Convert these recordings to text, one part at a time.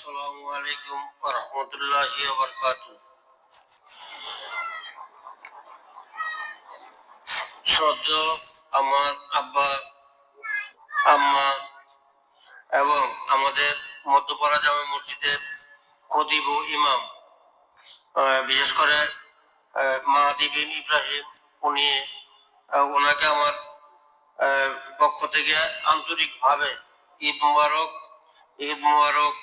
আসসালামু আলাইকুম রহমতুল্লাহি সদ্য আমার আব্বা আম্মা এবং আমাদের মধ্যপাড়া জামা মসজিদের খতিব ও ইমাম বিশেষ করে আহ, মাহাদি বিন ইব্রাহিম উনি ওনাকে আমার পক্ষ থেকে আন্তরিকভাবে ঈদ মুবারক ঈদ মুবারক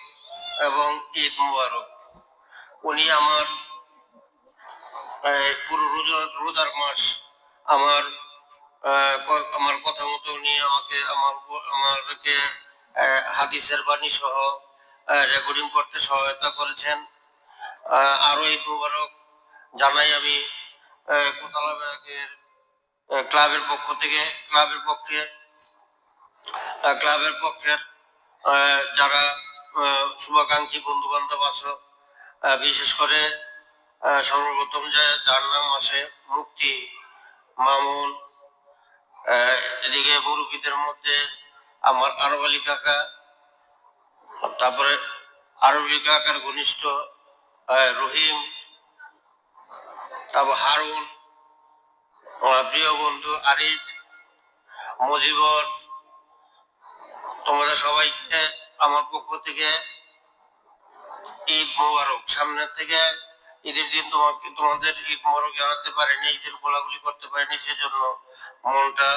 এবং ঈদ মুবারক। উনি আমার পুরো রোজা রোজার মাস আমার আমার কথা মতো উনি আমাকে আমার আমাকে হাদিসের বাণী সহ রেকর্ডিং করতে সহায়তা করেছেন। আহ, আরও ঈদ মুবারক জানাই আমি আহ, কোতলা ব্যাগের ক্লাবের পক্ষ থেকে ক্লাবের পক্ষে ক্লাবের পক্ষের যারা শুভাকাঙ্ক্ষী বন্ধু বান্ধব আছো বিশেষ করে সর্বপ্রথম যে যার নাম আসে মুক্তি মামুন এদিকে মুরব্বীদের মধ্যে আমার আরব আলী কাকা, তারপরে আরব কাকার ঘনিষ্ঠ রহিম, তারপর হারুন, আমার প্রিয় বন্ধু আরিফ, মজিবর, তোমাদের সবাইকে আমার পক্ষ থেকে ঈদ মোবারক সামনের থেকে ঈদের দিন তোমাকে তোমাদের ঈদ মোবারক জানাতে পারিনি, ঈদের গোলাগুলি করতে পারিনি, সেজন্য মনটা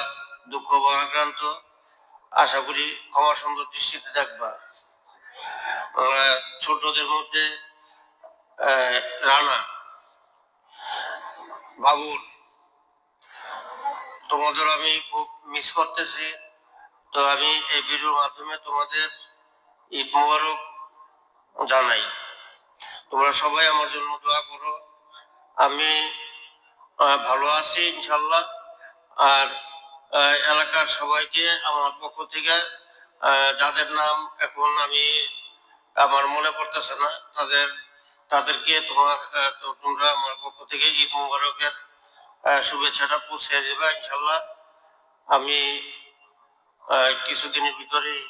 দুঃখ ভারাক্রান্ত আশা করি ক্ষমা সুন্দর দৃষ্টিতে দেখবা। ছোটদের মধ্যে রানা, বাবুল তোমাদের আমি খুব মিস করতেছি। তো আমি এই ভিডিওর মাধ্যমে তোমাদের ঈদ মোবারক জানাই। তোমরা সবাই আমার জন্য দোয়া করো। আমি ভালো আছি ইনশাল্লাহ। আর এলাকার সবাইকে আমার পক্ষ থেকে যাদের নাম এখন আমি, আমার মনে পড়তেছে না, তাদের, তাদেরকে তোমার তোমরা আমার পক্ষ থেকে ঈদ মুবারকের শুভেচ্ছাটা পৌঁছে দেবে ইনশাল্লাহ। আমি কিছুদিনের ভিতরেই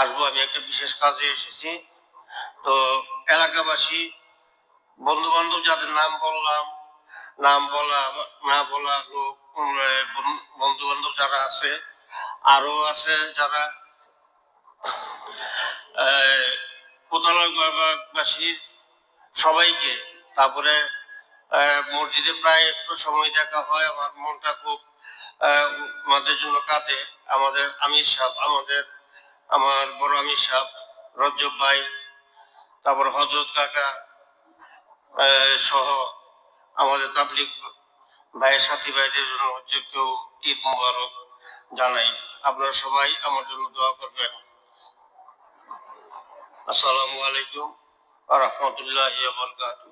আসব, আমি একটা বিশেষ কাজে এসেছি। তো এলাকাবাসী বন্ধু বান্ধব যাদের নাম বললাম, নাম বলা, না বলা লোক বন্ধু বান্ধব যারা আছে, আরও আছে যারা কোতলাবাসীর সবাইকে। তারপরে মসজিদে প্রায় একটু সময় দেখা হয়, আমার মনটা খুব আমাদের জন্য কাঁদে। আমাদের আমির সাহ আমাদের আমার বড় আমির সাহ রজ্জব ভাই, তারপর হজরত কাকা সহ আমাদের তাবলিক ভাইয়ের সাথী ভাইদের জন্য কেউ ঈদ মুবারক জানাই। আপনারা সবাই আমার জন্য দোয়া করবেন। আসসালামু আলাইকুম রহমতুল্লাহ বরকাতুহ।